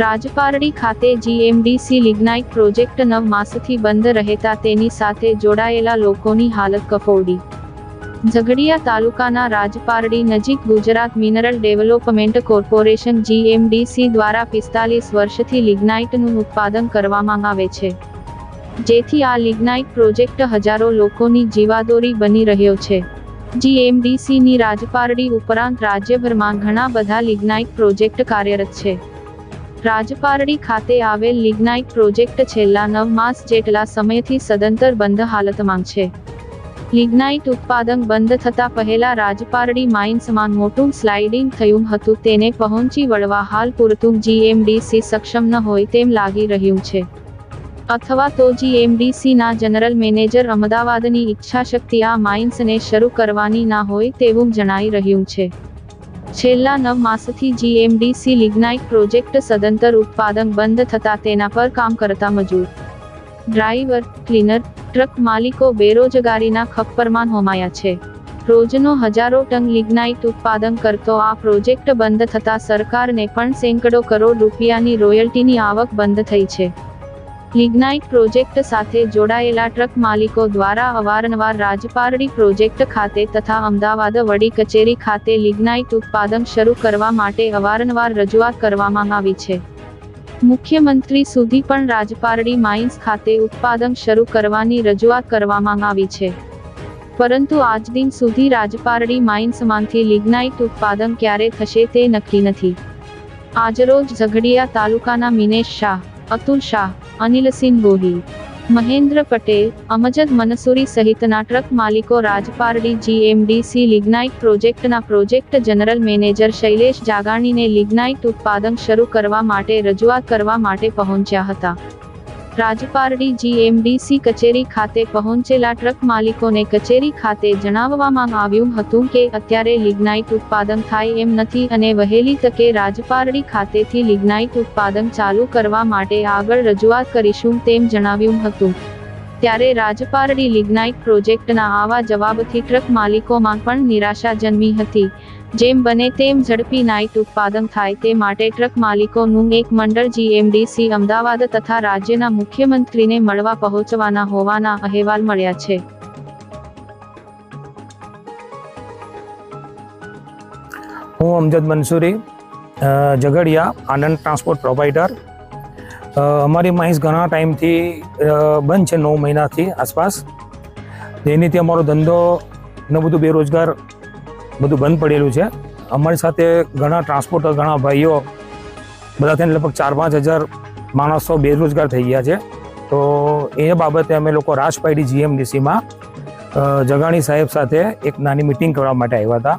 રાજપારડી ખાતે GMDC lignite project નવ માસથી બંધ રહેતા તેની સાથે જોડાયેલા લોકોની હાલત કફોડી. ઝઘડિયા તાલુકાના રાજપારડી નજીક Gujarat Mineral Development Corporation GMDC દ્વારા પિસ્તાલીસ વર્ષથી લિગ્નાઇટનું ઉત્પાદન કરવામાં આવે છે. જેથી આ લિગ્નાઇટ પ્રોજેક્ટ હજારો લોકોની જીવાદોરી બની રહ્યો છે. જીએમડીસીની રાજપારડી ઉપરાંત રાજ્યભરમાં ઘણા બધા લિગ્નાઇટ પ્રોજેક્ટ કાર્યરત છે. રાજપારડી ખાતે આવેલ લિગ્નાઇટ પ્રોજેક્ટ છેલ્લા નવ માસ જેટલા સમયથી સદંતર બંધ હાલતમાં છે. લિગ્નાઇટ ઉત્પાદન બંધ થતા પહેલા રાજપારડી માઇન્સમાં મોટું સ્લાઇડિંગ થયું હતું, તેને પહોંચી વળવા હાલ પૂરતું જીએમડીસી સક્ષમ ન હોય તેમ લાગી રહ્યું છે. અથવા તો જીએમડીસીના જનરલ મેનેજર અમદાવાદની ઈચ્છાશક્તિ આ માઇન્સને શરૂ કરવાની ના હોય તેવું જણાઈ રહ્યું છે. છેલ્લા નવ માસથી જીએમડીસી લિગ્નાઇટ પ્રોજેક્ટ સદંતર ઉત્પાદન બંધ થતા તેના પર કામ કરતા મજૂર. ડ્રાઈવર, ક્લીનર, ટ્રક માલિકો બેરોજગારીના ખપ્પરમાં હોમાયા છે. રોજનો હજારો ટન લિગ્નાઇટ ઉત્પાદન કરતો આ પ્રોજેક્ટ બંધ થતા સરકારને પણ સેંકડો કરોડ રૂપિયાની રોયલ્ટીની આવક બંધ થઈ છે. લિગ્નાઇટ પ્રોજેક્ટ સાથે જોડાયેલા ટ્રક માલિકો દ્વારા અવારનવાર રાજપારડી પ્રોજેક્ટ ખાતે તથા અમદાવાદ વડી કચેરી ખાતે લિગ્નાઇટ ઉત્પાદન શરૂ કરવા માટે અવારનવાર રજૂઆત કરવામાં આવી છે. મુખ્યમંત્રી સુધી પણ રાજપારડી માઇન્સ ખાતે ઉત્પાદન શરૂ કરવાની રજૂઆત કરવામાં આવી છે. પરંતુ આજ દિન સુધી રાજપારડી માઇન્સમાંથી લિગ્નાઇટ ઉત્પાદન ક્યારે થશે તે નક્કી નથી. આજરોજ ઝઘડિયા તાલુકાના મિનેશ શાહ, અતુલ શાહ અનિલસિંહ ગોહિલ મહેન્દ્ર પટેલ અમજદ મનસુરી સહિતના ટ્રક માલિકો રાજપારડી જીએમડીસી લિગ્નાઇટ પ્રોજેક્ટના પ્રોજેક્ટ જનરલ મેનેજર શૈલેષ જાગાણીને લિગ્નાઇટ ઉત્પાદન શરૂ કરવા માટે રજૂઆત કરવા માટે પહોંચ્યા હતા રાજપારડી જીએમડીસી કચેરી ખાતે પહોંચેલા ટ્રક માલિકોને કચેરી ખાતે જણાવવામાં આવ્યું હતું કે અત્યારે લિગ્નાઇટ ઉત્પાદન થાય એમ નથી અને વહેલી તકે રાજપારડી ખાતેથી લિગ્નાઇટ ઉત્પાદન ચાલુ કરવા માટે આગળ રજૂઆત કરીશું તેમ જણાવ્યું હતું. ત્યારે રાજપારડી લિગ્નાઇટ પ્રોજેક્ટના આવા જવાબથી ટ્રક માલિકોમાં પણ નિરાશા જન્મી હતી. જેમ બને તેમ ઝડપી નાઇટ ઉત્પાદન થાય તે માટે ટ્રક માલિકોનું એક મંડળ જીએમડીસી અમદાવાદ તથા રાજ્યના મુખ્યમંત્રીને મળવા પહોંચવાના હોવાના અહેવાલ મળ્યા છે. હું અમજદ મંસૂરી ઝઘડિયા, આનંદ ટ્રાન્સપોર્ટ પ્રોવાઈડર અમારી માહિસ ઘણા ટાઈમથી બંધ છે નવ મહિનાથી આસપાસ. જેનીથી અમારો ધંધો ને બધું બેરોજગાર બધું બંધ પડેલું છે. અમારી સાથે ઘણા ટ્રાન્સપોર્ટર ઘણા ભાઈઓ, બધા થઈને લગભગ ચાર પાંચ હજાર માણસો બેરોજગાર થઈ ગયા છે. તો એ બાબતે અમે લોકો રાજપાયડી જીએમડીસીમાં જગાણી સાહેબ સાથે એક નાની મિટિંગ કરવા માટે આવ્યા હતા.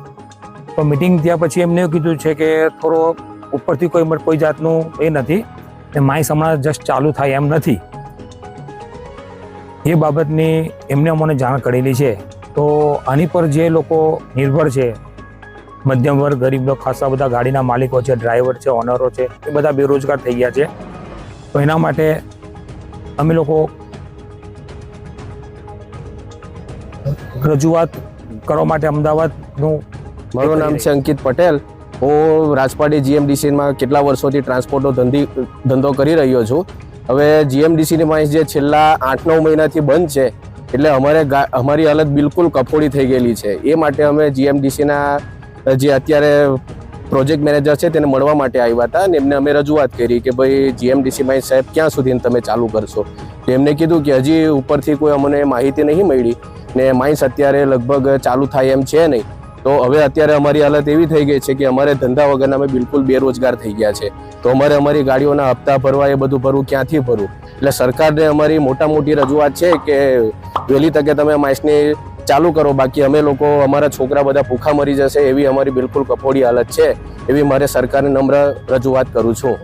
તો મિટિંગ થયા પછી એમને એવું કીધું છે કે થોડો ઉપરથી કોઈ કોઈ જાતનું એ નથી ને માઇસ હમણાં જસ્ટ ચાલુ થાય એમ નથી. એ બાબતની એમને અમને જાણ કરેલી છે. તો આની પર જે લોકો નિર્ભર છે, મધ્યમ વર્ગ, ગરીબ લોકો, ખાસા બધા ગાડીના માલિકો છે, ડ્રાઈવર છે, ઓનરો છે, એ બધા બેરોજગાર થઈ ગયા છે. તો એના માટે અમે લોકો રજૂઆત કરવા માટે અમદાવાદનું મારું નામ છે અંકિત પટેલ. હું રાજપાડી જીએમડીસીમાં કેટલા વર્ષોથી ટ્રાન્સપોર્ટનો ધંધી, ધંધો કરી રહ્યો છું. હવે જીએમડીસીની માહિતી જે છેલ્લા આઠ નવ મહિનાથી બંધ છે એટલે અમારે અમારી હાલત બિલકુલ કફોડી થઈ ગયેલી છે. એ માટે અમે જીએમડીસીના જે અત્યારે પ્રોજેક્ટ મેનેજર છે તેને મળવા માટે આવ્યા હતા અને એમને અમે રજૂઆત કરી કે ભાઈ જીએમડીસી માહિતી સાહેબ ક્યાં સુધી તમે ચાલુ કરશો. એમને કીધું કે હજી ઉપરથી કોઈ અમને માહિતી નહીં મળી ને માઇન્સ અત્યારે લગભગ ચાલુ થાય એમ છે નહીં. તો હવે અત્યારે અમારી હાલત એવી થઈ ગઈ છે કે અમારે ધંધા વગરના અમે બિલકુલ બેરોજગાર થઈ ગયા છે. તો અમારે અમારી ગાડીઓના હપ્તા ભરવા એ બધું ભરવું ક્યાંથી ભરવું એટલે સરકારને અમારી મોટા મોટી રજૂઆત છે કે વહેલી તકે તમે માઇસની ચાલુ કરો. બાકી અમે લોકો, અમારા છોકરા બધા ભૂખા મરી જશે એવી અમારી બિલકુલ કફોડી હાલત છે. એવી મારે સરકારને નમ્ર રજૂઆત કરું છું.